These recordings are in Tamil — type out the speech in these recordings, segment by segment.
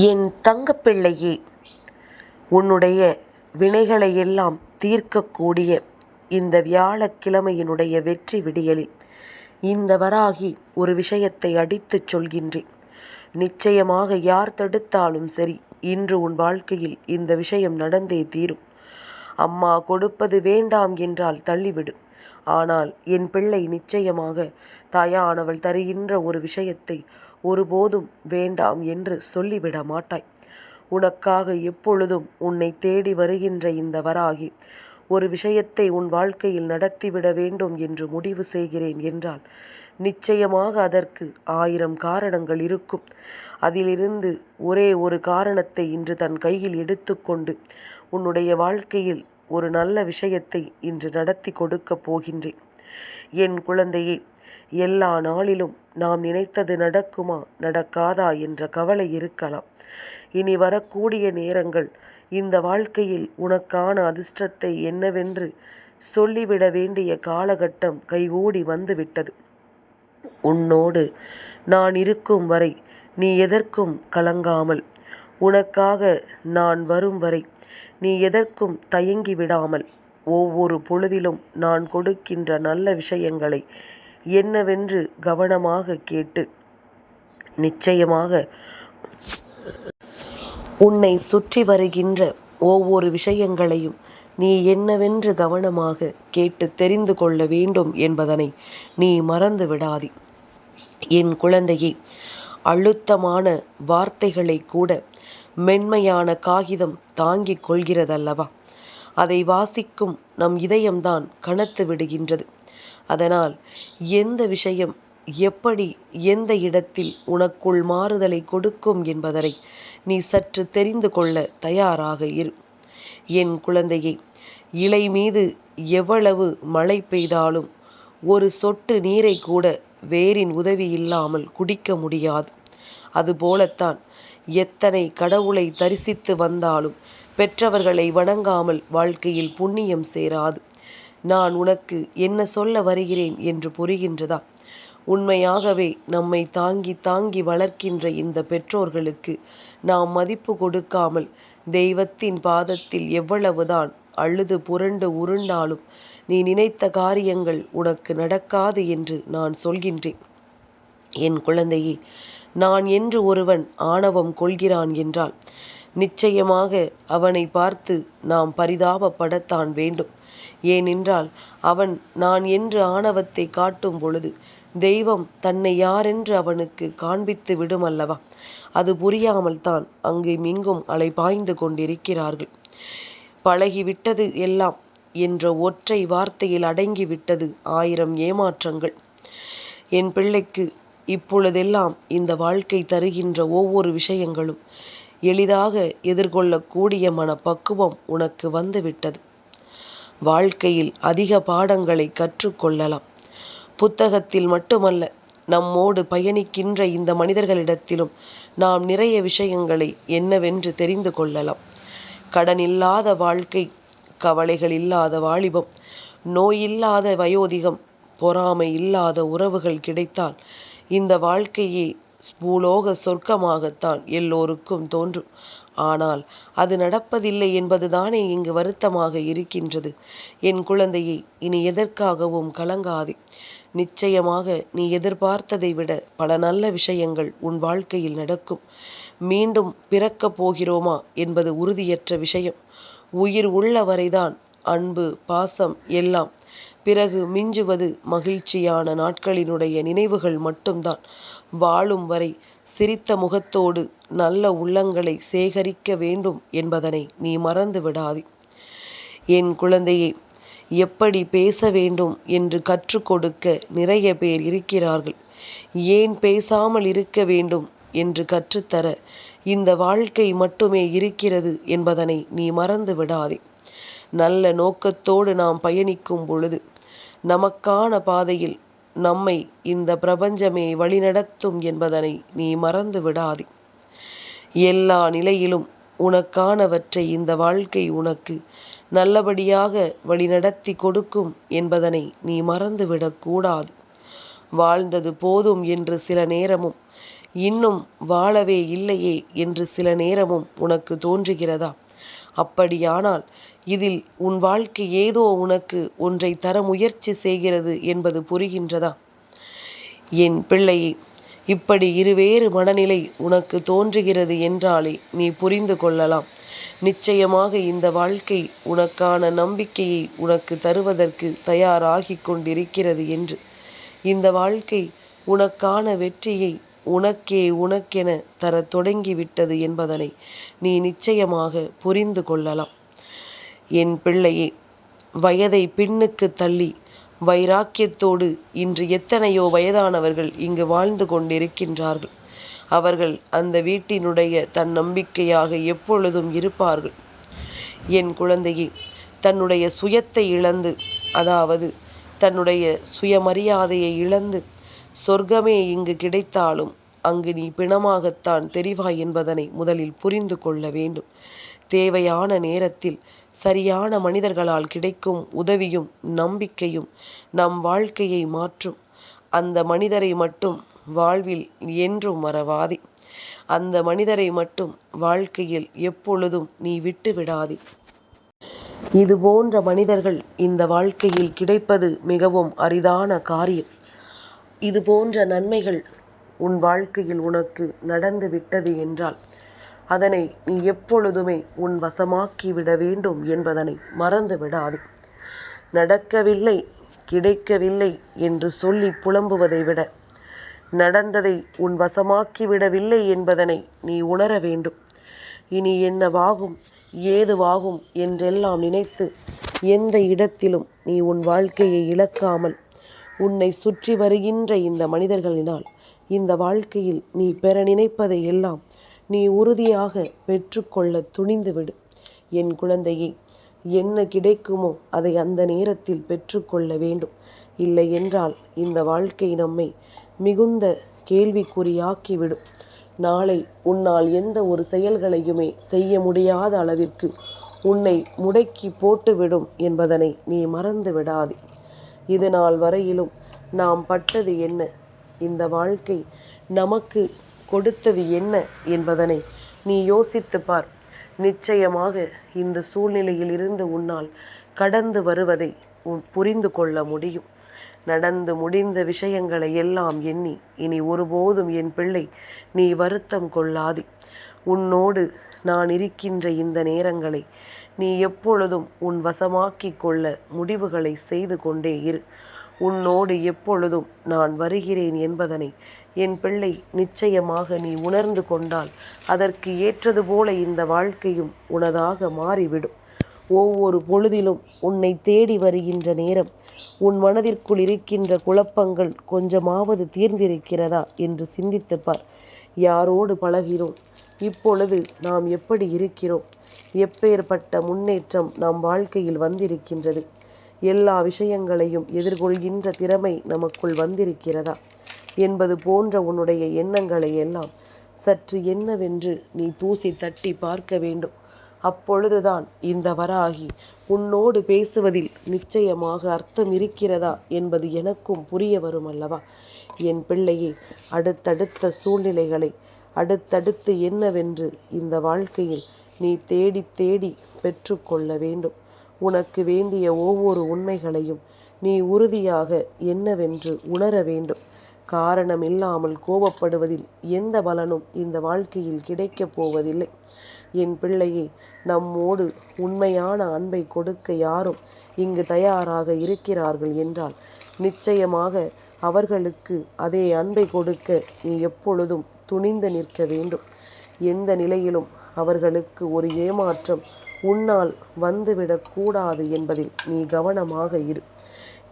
என் தங்கப்பிள்ளையே உன்னுடைய வினைகளை எல்லாம் தீர்க்கக்கூடிய இந்த வியாழக்கிழமையினுடைய வெற்றி விடியலில் இந்த வராகி ஒரு விஷயத்தை அடித்துச் சொல்கின்றேன். நிச்சயமாக யார் தடுத்தாலும் சரி இன்று உன் வாழ்க்கையில் இந்த விஷயம் நடந்தே தீரும். அம்மா கொடுப்பது வேண்டாம் என்றால் தள்ளிவிடும் ஆனால் என் பிள்ளை நிச்சயமாக தாயானவள் தருகின்ற ஒரு விஷயத்தை ஒருபோதும் வேண்டாம் என்று சொல்லிவிட மாட்டாய் உனக்காக எப்பொழுதும் உன்னை தேடி வருகின்ற இந்த வராகி ஒரு விஷயத்தை உன் வாழ்க்கையில் நடத்திவிட வேண்டும் என்று முடிவு செய்கிறேன் என்றால் நிச்சயமாக அதற்கு ஆயிரம் காரணங்கள் இருக்கும். அதிலிருந்து ஒரே ஒரு காரணத்தை இன்று தன் கையில் எடுத்துக்கொண்டு உன்னுடைய வாழ்க்கையில் ஒரு நல்ல விஷயத்தை இன்று நடத்தி கொடுக்கப் போகின்றேன். என் குழந்தையே எல்லா நாளிலும் நாம் நினைத்தது நடக்குமா? நடக்காதா என்ற கவலை இருக்கலாம். இனி வரக்கூடிய நேரங்கள் இந்த வாழ்க்கையில் உனக்கான அதிர்ஷ்டத்தை என்னவென்று சொல்லிவிட வேண்டிய காலகட்டம் கைகூடி வந்துவிட்டது. உன்னோடு நான் இருக்கும் வரை நீ எதற்கும் கலங்காமல் உனக்காக நான் வரும் வரை நீ எதற்கும் தயங்கி விடாமல் ஒவ்வொரு பொழுதிலும் நான் கொடுக்கின்ற நல்ல விஷயங்களை என்னவென்று கவனமாக கேட்டு நிச்சயமாக உன்னை சுற்றி வருகின்ற ஒவ்வொரு விஷயங்களையும் நீ என்னவென்று கவனமாக கேட்டு தெரிந்து கொள்ள வேண்டும் என்பதனை நீ மறந்து விடாதி. என் குழந்தையே அழுத்தமான வார்த்தைகளை கூட மென்மையான காகிதம் தாங்கிக் கொள்கிறதல்லவா? அதை வாசிக்கும் நம் இதயம்தான் கனத்து விடுகின்றது. அதனால் எந்த விஷயம் எப்படி எந்த இடத்தில் உனக்குள் மாறுதலை கொடுக்கும் என்பதனை நீ சற்று தெரிந்து கொள்ள தயாராக இரு. என் குழந்தையை இலை மீது எவ்வளவு மழை பெய்தாலும் ஒரு சொட்டு நீரை கூட வேரின் உதவி இல்லாமல் குடிக்க முடியாது. அதுபோலத்தான் எத்தனை கடவுளை தரிசித்து வந்தாலும் பெற்றவர்களை வணங்காமல் வாழ்க்கையில் புண்ணியம் சேராது. நான் உனக்கு என்ன சொல்ல வருகிறேன் என்று புரிகின்றதா? உண்மையாகவே நம்மை தாங்கி தாங்கி வளர்க்கின்ற இந்த பெற்றோர்களுக்கு நாம் மதிப்பு கொடுக்காமல் தெய்வத்தின் பாதத்தில் எவ்வளவுதான் அழுது புரண்டு உருண்டாலும் நீ நினைத்த காரியங்கள் உனக்கு நடக்காது என்று நான் சொல்கின்றேன். என் குழந்தையே நான் என்று ஒருவன் ஆணவம் கொள்கிறான் என்றால் நிச்சயமாக அவனை பார்த்து நாம் பரிதாபப்படத்தான் வேண்டும். ஏனென்றால் அவன் நான் என்று ஆணவத்தை காட்டும் பொழுது தெய்வம் தன்னை யாரென்று அவனுக்கு காண்பித்து விடும் அல்லவா? அது புரியாமல் தான் அங்கும் இங்கும் அலைபாய்ந்து கொண்டிருக்கிறார்கள். பழகிவிட்டது எல்லாம் என்ற ஒற்றை வார்த்தையில் அடங்கிவிட்டது ஆயிரம் ஏமாற்றங்கள். என் பிள்ளைக்கு இப்பொழுதெல்லாம் இந்த வாழ்க்கை தருகின்ற ஒவ்வொரு விஷயங்களும் எளிதாக எதிர்கொள்ளக்கூடிய மனப்பக்குவம் உனக்கு வந்துவிட்டது. வாழ்க்கையில் அதிக பாடங்களை கற்றுக்கொள்ளலாம். புத்தகத்தில் மட்டுமல்ல நம்மோடு பயணிக்கின்ற இந்த மனிதர்களிடத்திலும் நாம் நிறைய விஷயங்களை என்னவென்று தெரிந்து கொள்ளலாம். கடன் இல்லாத வாழ்க்கை கவலைகள் இல்லாத வாலிபம் நோயில்லாத வயோதிகம் பொறாமை இல்லாத உறவுகள் கிடைத்தால் இந்த வாழ்க்கையே பூலோக சொர்க்கமாகத்தான் எல்லோருக்கும் தோன்றும். ஆனால் அது நடப்பதில்லை என்பதுதானே இங்கு வருத்தமாக இருக்கின்றது. என் குழந்தையை இனி எதற்காகவும் கலங்காதே. நிச்சயமாக நீ எதிர்பார்த்ததை விட பல நல்ல விஷயங்கள் உன் வாழ்க்கையில் நடக்கும். மீண்டும் பிறக்கப் போகிறோமா என்பது உறுதியற்ற விஷயம். உயிர் உள்ளவரைதான் அன்பு பாசம் எல்லாம். பிறகு மிஞ்சுவது மகிழ்ச்சியான நாட்களினுடைய நினைவுகள் மட்டும்தான். வாழும் வரை சிரித்த முகத்தோடு நல்ல உள்ளங்களை சேகரிக்க வேண்டும் என்பதனை நீ மறந்து விடாதே. என் குழந்தையை எப்படி பேச வேண்டும் என்று கற்றுக்கொடுக்க நிறைய பேர் இருக்கிறார்கள். ஏன் பேசாமல் இருக்க வேண்டும் என்று கற்றுத்தர இந்த வாழ்க்கை மட்டுமே இருக்கிறது என்பதனை நீ மறந்து விடாதே. நல்ல நோக்கத்தோடு நாம் பயணிக்கும் பொழுது நமக்கான பாதையில் நம்மை இந்த பிரபஞ்சமே வழிநடத்தும் என்பதனை நீ மறந்து விடாதே. எல்லா நிலையிலும் உனக்கானவற்றை இந்த வாழ்க்கை உனக்கு நல்லபடியாக வழிநடத்தி கொடுக்கும் என்பதனை நீ மறந்துவிடக்கூடாது வாழ்ந்தது போதும் என்று சில நேரமும் இன்னும் வாழவே இல்லையே என்று சில நேரமும் உனக்கு தோன்றுகிறதா? அப்படியானால் இதில் உன் வாழ்க்கை ஏதோ உனக்கு ஒன்றை தர முயற்சி செய்கிறது என்பது புரிகின்றதா? என் பிள்ளையே இப்படி இருவேறு மனநிலை உனக்கு தோன்றுகிறது என்றாலே நீ புரிந்து கொள்ளலாம். நிச்சயமாக இந்த வாழ்க்கை உனக்கான நம்பிக்கையை உனக்கு தருவதற்கு தயாராகிக் கொண்டிருக்கிறது என்று. இந்த வாழ்க்கை உனக்கான வெற்றியை உனக்கே உனக்கென தரத் தொடங்கிவிட்டது என்பதனை நீ நிச்சயமாக புரிந்து கொள்ளலாம். என் பிள்ளையே வயதை பின்னுக்கு தள்ளி வைராக்கியத்தோடு இன்று எத்தனையோ வயதானவர்கள் இங்கு வாழ்ந்து கொண்டிருக்கின்றார்கள். அவர்கள் அந்த வீட்டினுடைய தன் நம்பிக்கையாக எப்பொழுதும் இருப்பார்கள். என் குழந்தையே தன்னுடைய சுயத்தை இழந்து அதாவது தன்னுடைய சுயமரியாதையை இழந்து சொர்க்கமே இங்கு கிடைத்தாலும் அங்கு நீ பிணமாகத்தான் தெரிவாய் என்பதனை முதலில் புரிந்து கொள்ள வேண்டும். தேவையான நேரத்தில் சரியான மனிதர்களால் கிடைக்கும் உதவியும் நம்பிக்கையும் நம் வாழ்க்கையை மாற்றும். அந்த மனிதரை மட்டும் வாழ்வில் என்றும் மறவாதே. அந்த மனிதரை மட்டும் வாழ்க்கையில் எப்பொழுதும் நீ விட்டு விடாதே இது போன்ற மனிதர்கள் இந்த வாழ்க்கையில் கிடைப்பது மிகவும் அரிதான காரியம். இது போன்ற நன்மைகள் உன் வாழ்க்கையில் உனக்கு நடந்து விட்டது என்றால் அதனை நீ எப்பொழுதுமே உன் வசமாக்கி விட வேண்டும் என்பதனை மறந்து விடாதே. நடக்கவில்லை கிடைக்கவில்லை என்று சொல்லி புலம்புவதை விட நடந்ததை உன் வசமாக்கி விடவில்லை என்பதனை நீ உணர வேண்டும். இனி என்னவாகும் ஏதுவாகும் என்றெல்லாம் நினைத்து எந்த இடத்திலும் நீ உன் வாழ்க்கையை இழக்காமல் உன்னை சுற்றி வருகின்ற இந்த மனிதர்களினால் இந்த வாழ்க்கையில் நீ பெற நினைப்பதை எல்லாம் நீ உறுதியாக பெற்றுக்கொள்ள துணிந்துவிடு. என் குழந்தையை என்ன கிடைக்குமோ அதை அந்த நேரத்தில் பெற்றுக்கொள்ள வேண்டும். இல்லை என்றால் இந்த வாழ்க்கை நம்மை மிகுந்த கேள்விக்குறியாக்கிவிடும். நாளை உன்னால் எந்த ஒரு செயல்களையுமே செய்ய முடியாத அளவிற்கு உன்னை முடக்கி போட்டுவிடும் என்பதனை நீ மறந்து விடாதே இது நாள் வரையிலும் நாம் பட்டது என்ன? இந்த வாழ்க்கை நமக்கு கொடுத்தது என்ன என்பதனை நீ யோசித்து பார். நிச்சயமாக இந்த சூழ்நிலையில் இருந்து உன்னால் கடந்து வருவதை புரிந்து கொள்ள முடியும். நடந்து முடிந்த விஷயங்களை எல்லாம் எண்ணி இனி ஒருபோதும் என் பிள்ளை நீ வருத்தம் கொள்ளாதே. உன்னோடு நான் இருக்கின்ற இந்த நேரங்களை நீ எப்பொழுதும் உன் வசமாக்கிக் கொள்ள முடிவுகளை செய்து கொண்டே இரு. உன்னோடு எப்பொழுதும் நான் வருகிறேன் என்பதனை என் பிள்ளை நிச்சயமாக நீ உணர்ந்து கொண்டால் அதற்கு ஏற்றது போல இந்த வாழ்க்கையும் உனதாக மாறிவிடும். ஒவ்வொரு பொழுதிலும் உன்னை தேடி வருகின்ற நேரம் உன் மனதிற்குள் இருக்கின்ற குழப்பங்கள் கொஞ்சமாவது தீர்ந்திருக்கிறதா என்று சிந்தித்துப்பார் யாரோடு பழகிறோம் இப்பொழுது நாம் எப்படி இருக்கிறோம்? எப்பேற்பட்ட முன்னேற்றம் நம் வாழ்க்கையில் வந்திருக்கின்றது. எல்லா விஷயங்களையும் எதிர்கொள்கின்ற திறமை நமக்குள் வந்திருக்கிறதா? என்பது போன்ற உன்னுடைய எண்ணங்களை எல்லாம் சற்று என்னவென்று நீ தூசி தட்டி பார்க்க வேண்டும். அப்பொழுதுதான் இந்த வராகி உன்னோடு பேசுவதில் நிச்சயமாக அர்த்தம் இருக்கிறதா என்பது எனக்கும் புரிய வரும் அல்லவா? என் பிள்ளையே அடுத்தடுத்த சூழ்நிலைகளை அடுத்தடுத்து என்னவென்று இந்த வாழ்க்கையில் நீ தேடி தேடி பெற்றுக்கொள்ள வேண்டும். உனக்கு வேண்டிய ஒவ்வொரு உண்மைகளையும் நீ உறுதியாக என்னவென்று உணர வேண்டும். காரணம் இல்லாமல் கோபப்படுவதில் எந்த பலனும் இந்த வாழ்க்கையில் கிடைக்கப் போவதில்லை. என் பிள்ளையை நம்மோடு உண்மையான அன்பை கொடுக்க யாரும் இங்கு தயாராக இருக்கிறார்கள் என்றால் நிச்சயமாக அவர்களுக்கு அதே அன்பை கொடுக்க நீ எப்பொழுதும் துணிந்து நிற்க வேண்டும். எந்த நிலையிலும் அவர்களுக்கு ஒரு ஏமாற்றம் உன்னால் வந்துவிடக்கூடாது என்பதில் நீ கவனமாக இரு.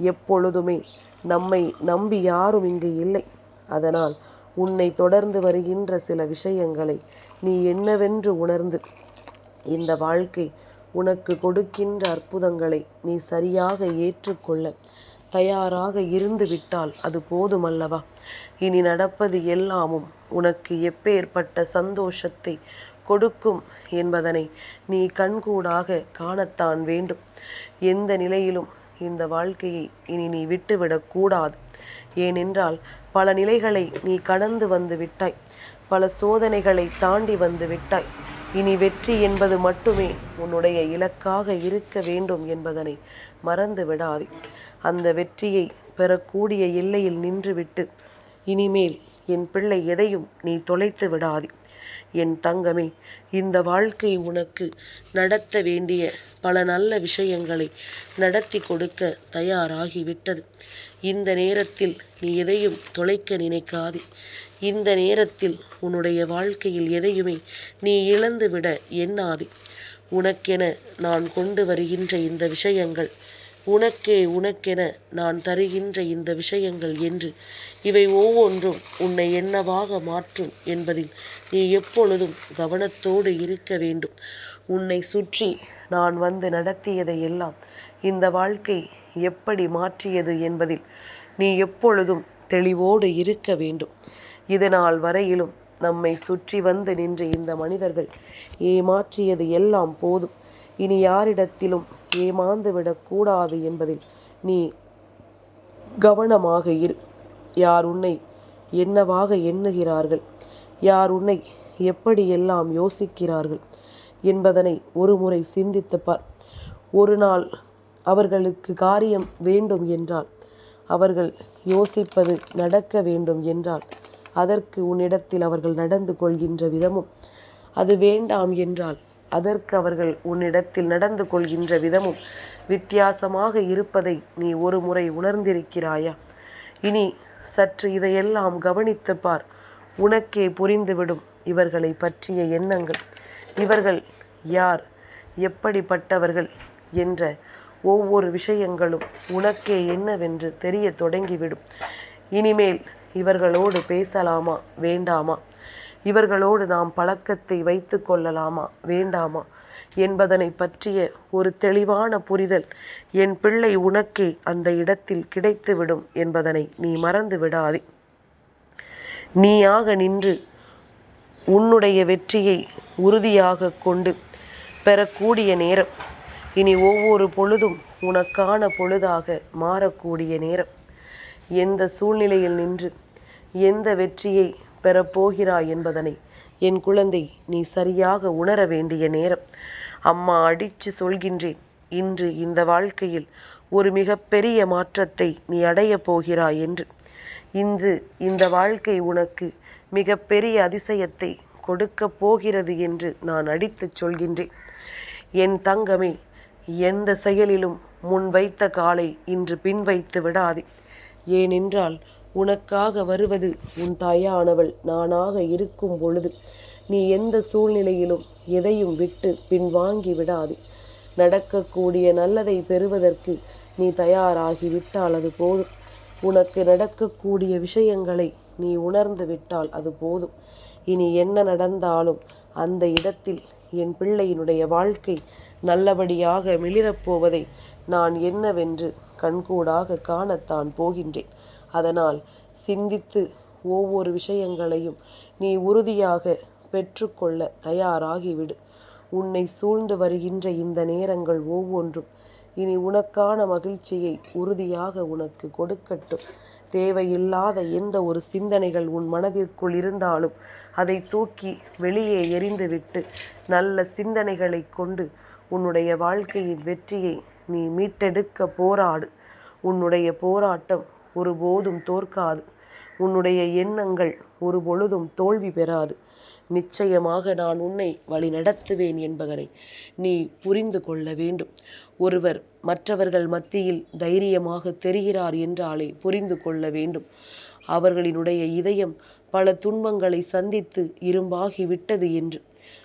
எப்பொழுதுமே நம்மை நம்பி யாரும் இங்கு இல்லை. அதனால் உன்னை தொடர்ந்து வருகின்ற சில விஷயங்களை நீ என்னவென்று உணர்ந்து இந்த வாழ்க்கை உனக்கு கொடுக்கின்ற அற்புதங்களை நீ சரியாக ஏற்றுக்கொள்ள தயாராக இருந்து விட்டால் அது போதுமல்லவா? இனி நடப்பது எல்லாமும் உனக்கு எப்பேற்பட்ட சந்தோஷத்தை கொடுக்கும் என்பதனை நீ கண்கூடாக காணத்தான் வேண்டும். எந்த நிலையிலும் இந்த வாழ்க்கையை இனி நீ விட்டுவிடக்கூடாது ஏனென்றால் பல நிலைகளை நீ கடந்து வந்து விட்டாய். பல சோதனைகளை தாண்டி வந்து விட்டாய். இனி வெற்றி என்பது மட்டுமே உன்னுடைய இலக்காக இருக்க வேண்டும் என்பதனை மறந்து விடாதே. அந்த வெற்றியை பெறக்கூடிய எல்லையில் நின்றுவிட்டு இனிமேல் என் பிள்ளை எதையும் நீ தொலைத்து விடாதே. என் தங்கமே இந்த வாழ்க்கை உனக்கு நடத்த வேண்டிய பல நல்ல விஷயங்களை நடத்தி கொடுக்க தயாராகிவிட்டது. இந்த நேரத்தில் நீ எதையும் தொலைக்க நினைக்காதே. இந்த நேரத்தில் உன்னுடைய வாழ்க்கையில் எதையுமே நீ இழந்துவிட எண்ணாதே. உனக்கென நான் கொண்டு வருகின்ற இந்த விஷயங்கள் உனக்கே உனக்கென நான் தருகின்ற இந்த விஷயங்கள் என்று. இவை ஒவ்வொன்றும் உன்னை என்னவாக மாற்றும் என்பதில் நீ எப்பொழுதும் கவனத்தோடு இருக்க வேண்டும். உன்னை சுற்றி நான் வந்து நடத்தியதை எல்லாம் இந்த வாழ்க்கை எப்படி மாற்றியது என்பதில் நீ எப்பொழுதும் தெளிவோடு இருக்க வேண்டும். இதனால் வரையிலும் நம்மை சுற்றி வந்து நின்ற இந்த மனிதர்கள் ஏமாற்றியது எல்லாம் போதும். இனி யாரிடத்திலும் ஏமாந்து விடக்கூடாது என்பதில் நீ கவனமாக இரு. யார் உன்னை என்னவாக எண்ணுகிறார்கள்? யார் உன்னை எப்படியெல்லாம் யோசிக்கிறார்கள்? என்பதனை ஒரு முறை சிந்தித்து பார். ஒரு நாள் அவர்களுக்கு காரியம் வேண்டும் என்றால் அவர்கள் யோசிப்பது நடக்க வேண்டும் என்றால் அதற்கு உன்னிடத்தில் அவர்கள் நடந்து கொள்கின்ற விதமும் அது வேண்டாம் என்றால் அதற்கு அவர்கள் உன்னிடத்தில் நடந்து கொள்கின்ற விதமும் வித்தியாசமாக இருப்பதை நீ ஒரு முறை உணர்ந்திருக்கிறாயா? இனி சற்று இதையெல்லாம் கவனித்து பார். உனக்கே புரிந்துவிடும் இவர்களை பற்றிய எண்ணங்கள். இவர்கள் யார்? எப்படிப்பட்டவர்கள்? என்ற ஒவ்வொரு விஷயங்களும் உனக்கே என்னவென்று தெரிய தொடங்கிவிடும். இனிமேல் இவர்களோடு பேசலாமா? வேண்டாமா? இவர்களோடு நாம் பழக்கத்தை வைத்து கொள்ளலாமா? வேண்டாமா? என்பதனை பற்றிய ஒரு தெளிவான புரிதல் என் பிள்ளை உனக்கே அந்த இடத்தில் கிடைத்துவிடும் என்பதனை நீ மறந்து விடாதே. நீயாக நின்று உன்னுடைய வெற்றியை உறுதியாக கொண்டு பெறக்கூடிய நேரம். இனி ஒவ்வொரு பொழுதும் உனக்கான பொழுதாக மாறக்கூடிய நேரம். எந்த சூழ்நிலையில் நின்று எந்த வெற்றியை பெறப்போகிறாய் என்பதனை என் குழந்தை நீ சரியாக உணர வேண்டிய நேரம். அம்மா அடித்து சொல்கின்றேன் இன்று இந்த வாழ்க்கையில் ஒரு மிகப்பெரிய மாற்றத்தை நீ அடையப் போகிறாய் என்று. இன்று இந்த வாழ்க்கை உனக்கு மிகப்பெரிய அதிசயத்தை கொடுக்கப் போகிறது என்று நான் அடித்துச் சொல்கின்றேன். என் தங்கமே எந்த செயலிலும் முன் வைத்த காலை இன்று பின் வைத்து விடாதே. ஏனென்றால் உனக்காக வருவது உன் தாயானவள். நானாக இருக்கும் பொழுது நீ எந்த சூழ்நிலையிலும் எதையும் விட்டு பின்வாங்கி விடாது. நடக்கக்கூடிய நல்லதை பெறுவதற்கு நீ தயாராகி விட்டால் அது போதும். உனக்கு நடக்கக்கூடிய விஷயங்களை நீ உணர்ந்து விட்டால் அது போதும். இனி என்ன நடந்தாலும் அந்த இடத்தில் என் பிள்ளையினுடைய வாழ்க்கை நல்லபடியாக மிளிரப்போவதை நான் என்னவென்று கண்கூடாக காணத்தான் போகின்றேன். அதனால் சிந்தித்து ஒவ்வொரு விஷயங்களையும் நீ உறுதியாக பெற்றுக்கொள்ள தயாராகிவிடு. உன்னை சூழ்ந்து வருகின்ற இந்த நேரங்கள் ஒவ்வொன்றும் இனி உனக்கான மகிழ்ச்சியை உறுதியாக உனக்கு கொடுக்கட்டும். தேவையில்லாத எந்த ஒரு சிந்தனைகள் உன் மனதிற்குள் இருந்தாலும் அதை தூக்கி வெளியே எறிந்துவிட்டு நல்ல சிந்தனைகளை கொண்டு உன்னுடைய வாழ்க்கையின் வெற்றியை நீ மீட்டெடுக்க போராடு. உன்னுடைய போராட்டம் ஒருபோதும் தோற்காது. உன்னுடைய எண்ணங்கள் ஒரு பொழுதும் தோல்வி பெறாது. நிச்சயமாக நான் உன்னை வழி நடத்துவேன் என்பதனை நீ புரிந்து கொள்ள வேண்டும். ஒருவர் மற்றவர்கள் மத்தியில் தைரியமாக தெரிகிறார் என்றாலே புரிந்து கொள்ள வேண்டும். அவர்களினுடைய இதயம் பல துன்பங்களை சந்தித்து இரும்பாகி விட்டது என்று.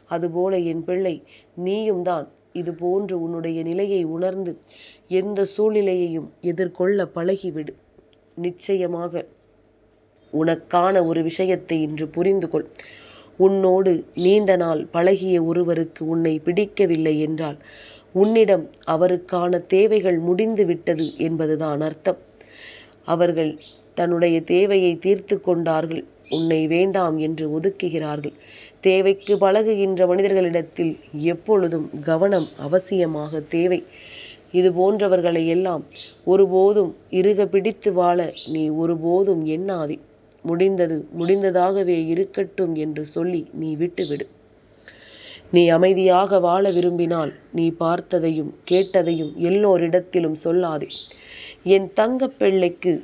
அதுபோல என் பிள்ளை நீயும் தான் இது போன்று உன்னுடைய நிலையை உணர்ந்து எந்த சூழ்நிலையையும் எதிர்கொள்ள பழகிவிடு. நிச்சயமாக உனக்கான ஒரு விஷயத்தை இன்று புரிந்து கொள் உன்னோடு நீண்ட நாள் பழகிய ஒருவருக்கு உன்னை பிடிக்கவில்லை என்றால் உன்னிடம் அவருக்கான தேவைகள் முடிந்து விட்டது என்பதுதான் அர்த்தம். அவர்கள் தன்னுடைய தேவையை தீர்த்து கொண்டார்கள். உன்னை வேண்டாம் என்று ஒதுக்குகிறார்கள். தேவைக்கு பழகுகின்ற மனிதர்களிடத்தில் எப்பொழுதும் கவனம் அவசியமாக தேவை. இது போன்றவர்களை எல்லாம் ஒருபோதும் இறுக பிடித்து வாழ நீ ஒருபோதும் எண்ணாதே. முடிந்தது முடிந்ததாகவே இருக்கட்டும் என்று சொல்லி நீ விட்டுவிடு. நீ அமைதியாக வாழ விரும்பினால் நீ பார்த்ததையும் கேட்டதையும் எல்லோரிடத்திலும் சொல்லாதே. என் தங்கப் பிள்ளைக்கு